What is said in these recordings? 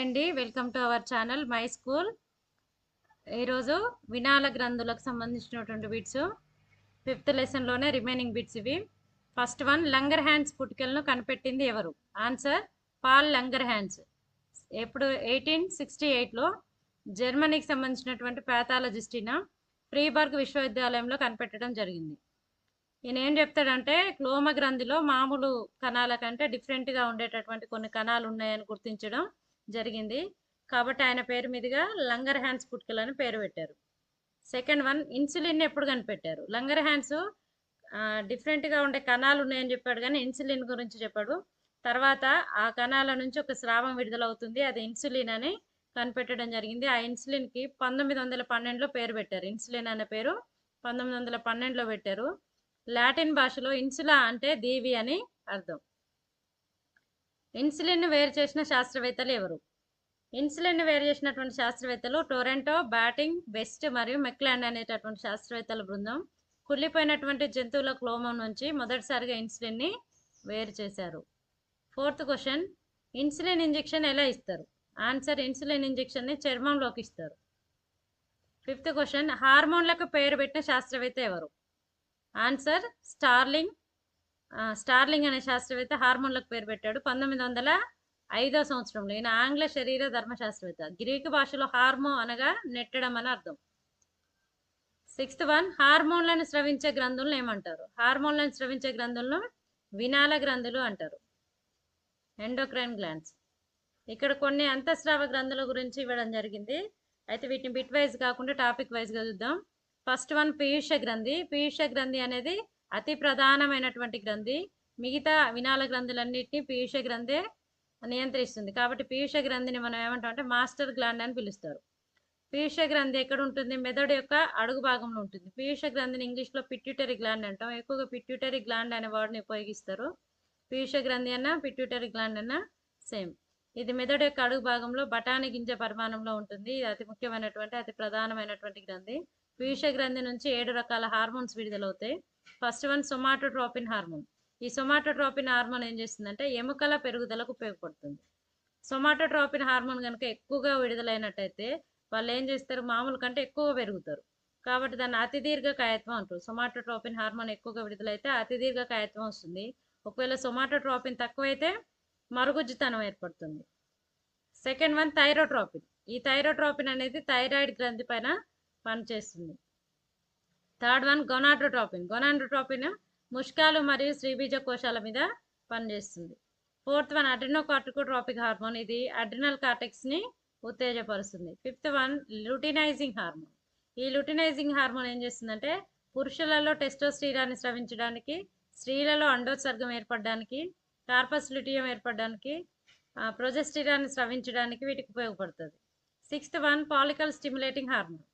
అండి welcome to our channel my school. ఈరోజు వినాల గ్రంథులకు సంబంధించినటువంటి బిట్స్. ఫిఫ్త్ లెసన్లోనే రిమైనింగ్ బిట్స్ ఇవి. ఫస్ట్ వన్ లంగర్ హ్యాండ్స్ పుట్టుకలను కనిపెట్టింది ఎవరు? Answer Paul Langerhans. ఎప్పుడు? ఎయిటీన్ సిక్స్టీ ఎయిట్లో జర్మనీకి సంబంధించినటువంటి ప్యాథాలజిస్టిన ఫ్రీబర్గ్ విశ్వవిద్యాలయంలో కనిపెట్టడం జరిగింది. ఈయన ఏం చెప్తాడంటే క్లోమ గ్రంథిలో మామూలు కణాల కంటే డిఫరెంట్గా ఉండేటటువంటి కొన్ని కణాలు ఉన్నాయని గుర్తించడం జరిగింది. కాబట్టి ఆయన పేరు మీదుగా లంగర్ హ్యాండ్స్ పుట్టుకలు అని పేరు పెట్టారు. సెకండ్ వన్ ఇన్సులిన్ ఎప్పుడు కనిపెట్టారు? లంగర్ హ్యాండ్స్ డిఫరెంట్గా ఉండే కణాలు ఉన్నాయని చెప్పాడు కానీ ఇన్సులిన్ గురించి చెప్పాడు. తర్వాత ఆ కణాల నుంచి ఒక స్రావం విడుదలవుతుంది. అది ఇన్సులిన్ అని కనిపెట్టడం జరిగింది. ఆ ఇన్సులిన్కి పంతొమ్మిది వందల పన్నెండులో పేరు పెట్టారు. ఇన్సులిన్ అనే పేరు పంతొమ్మిది వందల పన్నెండులో పెట్టారు. లాటిన్ భాషలో ఇన్సులా అంటే దీవి అని అర్థం. ఇన్సులిన్ వేరు చేసిన శాస్త్రవేత్తలు ఎవరు? ఇన్సులిన్ వేరు చేసినటువంటి శాస్త్రవేత్తలు టొరంటో బ్యాటింగ్ బెస్ట్ మరియు మెక్లాండ్ అనేటటువంటి శాస్త్రవేత్తల బృందం. కుళ్ళిపోయినటువంటి జంతువుల క్లోమం నుంచి మొదటిసారిగా ఇన్సులిన్ని వేరు చేశారు. ఫోర్త్ క్వశ్చన్ ఇన్సులిన్ ఇంజెక్షన్ ఎలా ఇస్తారు? ఆన్సర్ ఇన్సులిన్ ఇంజెక్షన్ని చర్మంలోకి ఇస్తారు. ఫిఫ్త్ క్వశ్చన్ హార్మోన్లకు పేరు పెట్టిన శాస్త్రవేత్త ఎవరు? ఆన్సర్ స్టార్లింగ్ స్టార్లింగ్ అనే శాస్త్రవేత్త హార్మోన్లకు పేరు పెట్టాడు పంతొమ్మిది వందల ఐదో సంవత్సరంలో. ఈయన ఆంగ్ల శరీర ధర్మశాస్త్రవేత్త. గ్రీకు భాషలో హార్మో అనగా నెట్టడం అని అర్థం. సిక్స్త్ వన్ హార్మోన్లను స్రవించే గ్రంథులను ఏమంటారు? హార్మోన్లను స్రవించే గ్రంథులను వినాల గ్రంథులు అంటారు. ఎండోక్రైన్ గ్లాండ్స్ ఇక్కడ కొన్ని అంతఃస్రావ గ్రంథుల గురించి ఇవ్వడం జరిగింది. అయితే వీటిని బిట్ వైజ్ కాకుండా టాపిక్ వైజ్గా చూద్దాం. ఫస్ట్ వన్ పీయూష గ్రంథి పీయూష గ్రంథి అనేది అతి ప్రధానమైనటువంటి గ్రంథి. మిగతా వినాల గ్రంథులన్నింటినీ పీయూష గ్రంథే నియంత్రిస్తుంది. కాబట్టి పీయూష గ్రంథిని మనం ఏమంటాం అంటే మాస్టర్ గ్లాండ్ అని పిలుస్తారు. పీయూష గ్రంథి ఎక్కడ ఉంటుంది? మెదడు యొక్క అడుగు భాగంలో ఉంటుంది. పీయూష గ్రంథిని ఇంగ్లీష్లో పిట్యూటరీ గ్లాండ్ అంటాం. ఎక్కువగా పిట్యూటరీ గ్లాండ్ అనే వర్డ్ని ఉపయోగిస్తారు. పీయూష గ్రంథి అన్న పిట్యూటరీ గ్లాండ్ అన్న సేమ్. ఇది మెదడు యొక్క అడుగు భాగంలో బఠానీ గింజ పరిమాణంలో ఉంటుంది. ఇది అతి ముఖ్యమైనటువంటి అతి ప్రధానమైనటువంటి గ్రంథి. పీయూష గ్రంథి నుంచి ఏడు రకాల హార్మోన్స్ విడుదలవుతాయి. ఫస్ట్ వన్ సొమాటోట్రోపిన్ హార్మోన్ ఈ సొమాటోట్రోపిన్ హార్మోన్ ఏం చేస్తుందంటే ఎముకల పెరుగుదలకు ఉపయోగపడుతుంది. సొమాటోట్రోపిన్ హార్మోన్ కనుక ఎక్కువగా విడుదలైనట్టయితే వాళ్ళు ఏం చేస్తారు? మామూలు కంటే ఎక్కువ పెరుగుతారు. కాబట్టి దాన్ని అతిదీర్ఘ కాయత్వం అంటారు. సొమాటోట్రోపిన్ హార్మోన్ ఎక్కువగా విడుదలైతే అతిదీర్ఘ కాయత్వం వస్తుంది. ఒకవేళ సొమాటోట్రోపిన్ తక్కువైతే మరుగుజ్జుతనం ఏర్పడుతుంది. సెకండ్ వన్ థైరోట్రోపిన్ ఈ థైరోట్రోపిన్ అనేది థైరాయిడ్ గ్రంథి పైన పనిచేస్తుంది. థర్డ్ వన్ గొనాడ్రోట్రోపిన్ గొనాడ్రోట్రోపిన్ ముష్కాలు మరియు శ్రీబీజ కోశాల మీద పనిచేస్తుంది. Fourth one adrenocorticotropic hormone. ఇది అడ్రినల్ కార్టెక్స్ని ఉత్తేజపరుస్తుంది. Fifth one luteinizing hormone. ఈ లుటినైజింగ్ హార్మోన్ ఏం చేస్తుందంటే పురుషులలో టెస్టోస్టీరాన్ని స్రవించడానికి స్త్రీలలో అండోత్సర్గం ఏర్పడడానికి కార్పస్ లుటియం ఏర్పడడానికి ప్రొజెస్టిరాన్ని స్రవించడానికి వీటికి ఉపయోగపడుతుంది. Sixth one follicle stimulating hormone.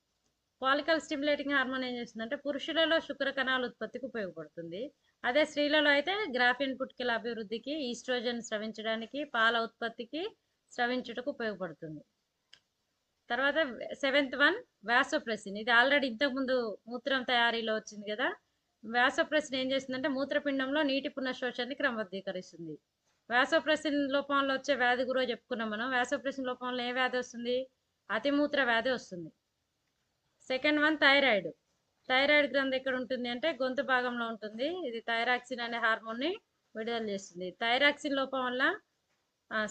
Follicle stimulating hormone ఏం చేస్తుందంటే పురుషులలో శుక్ర కణాల ఉత్పత్తికి ఉపయోగపడుతుంది. అదే స్త్రీలలో అయితే గ్రాఫిన్ పుట్టికల అభివృద్ధికి ఈస్ట్రోజన్ స్రవించడానికి పాల ఉత్పత్తికి స్రవించుటకు ఉపయోగపడుతుంది. తర్వాత సెవెంత్ వన్ వ్యాసోప్రెసిన్ ఇది ఆల్రెడీ ఇంతకుముందు మూత్రం తయారీలో వచ్చింది కదా. వ్యాసోప్రెసిన్ ఏం చేస్తుందంటే మూత్రపిండంలో నీటి పునఃశోషాన్ని క్రమబద్ధీకరిస్తుంది. వ్యాసోప్రెసిన్ లోపంలో వచ్చే వ్యాధి గురో చెప్పుకున్నాం మనం. వ్యాసోప్రెసిన్ లోపంలో ఏ వ్యాధి వస్తుంది? అతిమూత్ర వ్యాధి వస్తుంది. Second one thyroid. థైరాయిడ్ గ్రంథి ఎక్కడ ఉంటుంది అంటే గొంతు భాగంలో ఉంటుంది. ఇది థైరాక్సిన్ అనే హార్మోన్ని విడుదల చేస్తుంది. థైరాక్సిన్ లోపం వల్ల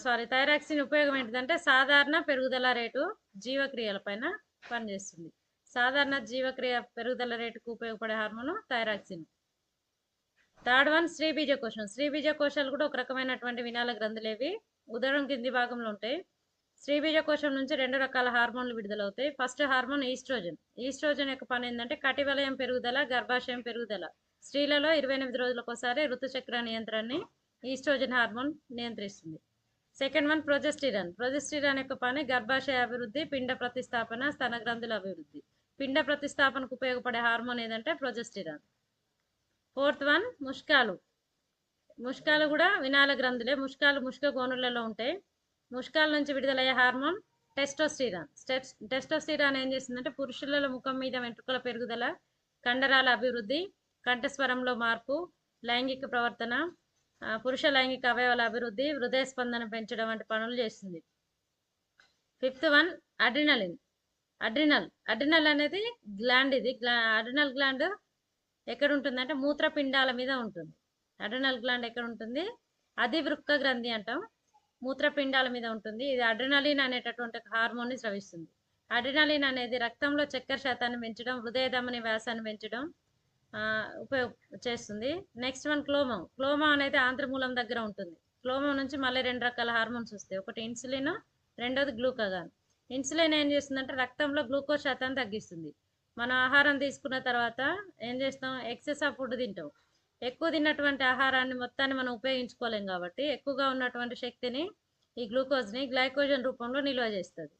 సారీ థైరాక్సిన్ ఉపయోగం ఏంటిదంటే సాధారణ పెరుగుదల రేటు జీవక్రియల పైన పనిచేస్తుంది. సాధారణ జీవక్రియ పెరుగుదల రేటుకు ఉపయోగపడే హార్మోన్ థైరాక్సిన్. థర్డ్ వన్ శ్రీబీజ కోశం శ్రీబీజ కోశాలు కూడా ఒక రకమైనటువంటి వినాల గ్రంథులేవి. ఉదరం కింది భాగంలో ఉంటాయి. శ్రీబీజ కోశం నుంచి రెండు రకాల హార్మోన్లు విడుదలవుతాయి. First hormone estrogen. ఈస్ట్రోజన్ యొక్క పని ఏంటంటే కటివలయం పెరుగుదల గర్భాశయం పెరుగుదల. స్త్రీలలో ఇరవై ఎనిమిది రోజులకు ఒకసారి ఋతుచక్ర నియంత్రణని ఈస్ట్రోజన్ హార్మోన్ నియంత్రిస్తుంది. Second one progesterone. ప్రొజెస్టిరాన్ యొక్క పని గర్భాశయ అభివృద్ధి పిండ ప్రతిస్థాపన స్తన గ్రంథుల అభివృద్ధి. పిండ ప్రతిస్థాపనకు ఉపయోగపడే హార్మోన్ ఏదంటే ప్రొజెస్టిరాన్. ఫోర్త్ వన్ ముష్కాలు. ముష్కాలు కూడా వినాల గ్రంథులే. ముష్కాలు ముష్క గోనులలో ఉంటాయి. ముష్కాల నుంచి విడుదలయ్యే హార్మోన్ టెస్టోస్టిరాన్. టెస్టోస్టిరాన్ ఏం చేస్తుందంటే పురుషులలో ముఖం మీద వెంట్రుకల పెరుగుదల కండరాల అభివృద్ధి కంఠస్వరంలో మార్పు లైంగిక ప్రవర్తన పురుష లైంగిక అవయవాల అభివృద్ధి హృదయ స్పందన పెంచడం వంటి పనులు చేస్తుంది. Fifth one adrenaline. Adrenal adrenal అనేది గ్లాండ్ ఇది. గ్లా అడ్రినల్ గ్లాండ్ ఎక్కడ ఉంటుందంటే మూత్రపిండాల మీద ఉంటుంది. అడ్రినల్ గ్లాండ్ ఎక్కడ ఉంటుంది అది వృక్క గ్రంథి అంటాం. మూత్రపిండాల మీద ఉంటుంది. ఇది అడ్రినలిన్ అనేటటువంటి హార్మోన్ని స్రవిస్తుంది. అడ్రినలిన్ అనేది రక్తంలో చక్కెర శాతాన్ని పెంచడం హృదయ ధమని వ్యాసాన్ని పెంచడం ఉపయోగ చేస్తుంది. నెక్స్ట్ వన్ క్లోమం క్లోమం అనేది ఆంధ్రమూలం దగ్గర ఉంటుంది. క్లోమం నుంచి మళ్ళీ రెండు రకాల హార్మోన్స్ వస్తాయి. ఒకటి ఇన్సులిన్ రెండోది గ్లూకాగాన్ ఇన్సులిన్ ఏం చేస్తుందంటే రక్తంలో గ్లూకోజ్ శాతాన్ని తగ్గిస్తుంది. మనం ఆహారం తీసుకున్న తర్వాత ఏం చేస్తాం? ఎక్సెస్ ఆఫ్ ఫుడ్ తింటాం. ఎక్కువ తిన్నటువంటి ఆహారాన్ని మొత్తాన్ని మనం ఉపయోగించుకోలేం కాబట్టి ఎక్కువగా ఉన్నటువంటి శక్తిని ఈ గ్లూకోజ్ని గ్లైకోజన్ రూపంలో నిల్వ చేస్తుంది.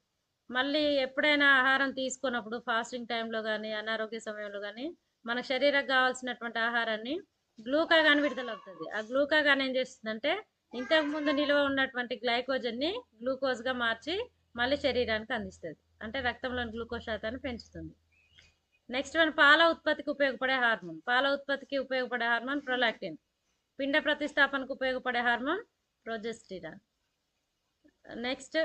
మళ్ళీ ఎప్పుడైనా ఆహారం తీసుకున్నప్పుడు ఫాస్టింగ్ టైంలో కానీ అనారోగ్య సమయంలో కానీ మన శరీరకు కావాల్సినటువంటి ఆహారాన్ని గ్లూకాగాన్ విడుదలవుతుంది ఆ గ్లూకాగాన్ ఏం చేస్తుందంటే ఇంతకు ముందు నిల్వ ఉన్నటువంటి గ్లైకోజన్ని గ్లూకోజ్గా మార్చి మళ్ళీ శరీరానికి అందిస్తుంది. అంటే రక్తంలోని గ్లూకోజ్ శాతాన్ని పెంచుతుంది. నెక్స్ట్ వన్ పాల ఉత్పత్తికి ఉపయోగపడే హార్మోన్. పాల ఉత్పత్తికి ఉపయోగపడే హార్మోన్ ప్రొలాక్టిన్. పిండ ప్రతిస్థాపనకు ఉపయోగపడే హార్మోన్ ప్రొజెస్టిరాన్. నెక్స్ట్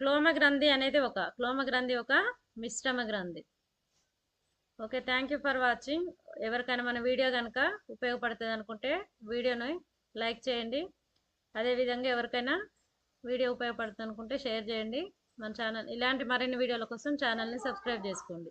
క్లోమ గ్రంథి అనేది ఒక క్లోమ గ్రంథి ఒక మిశ్రమ గ్రంథి. Okay thank you for watching. ఎవరికైనా మన వీడియో కనుక ఉపయోగపడుతుంది అనుకుంటే వీడియోని లైక్ చేయండి. అదేవిధంగా ఎవరికైనా వీడియో ఉపయోగపడుతుంది అనుకుంటే షేర్ చేయండి. మన ఛానల్ ఇలాంటి మరిన్ని వీడియోల కోసం ఛానల్ని సబ్స్క్రైబ్ చేసుకోండి.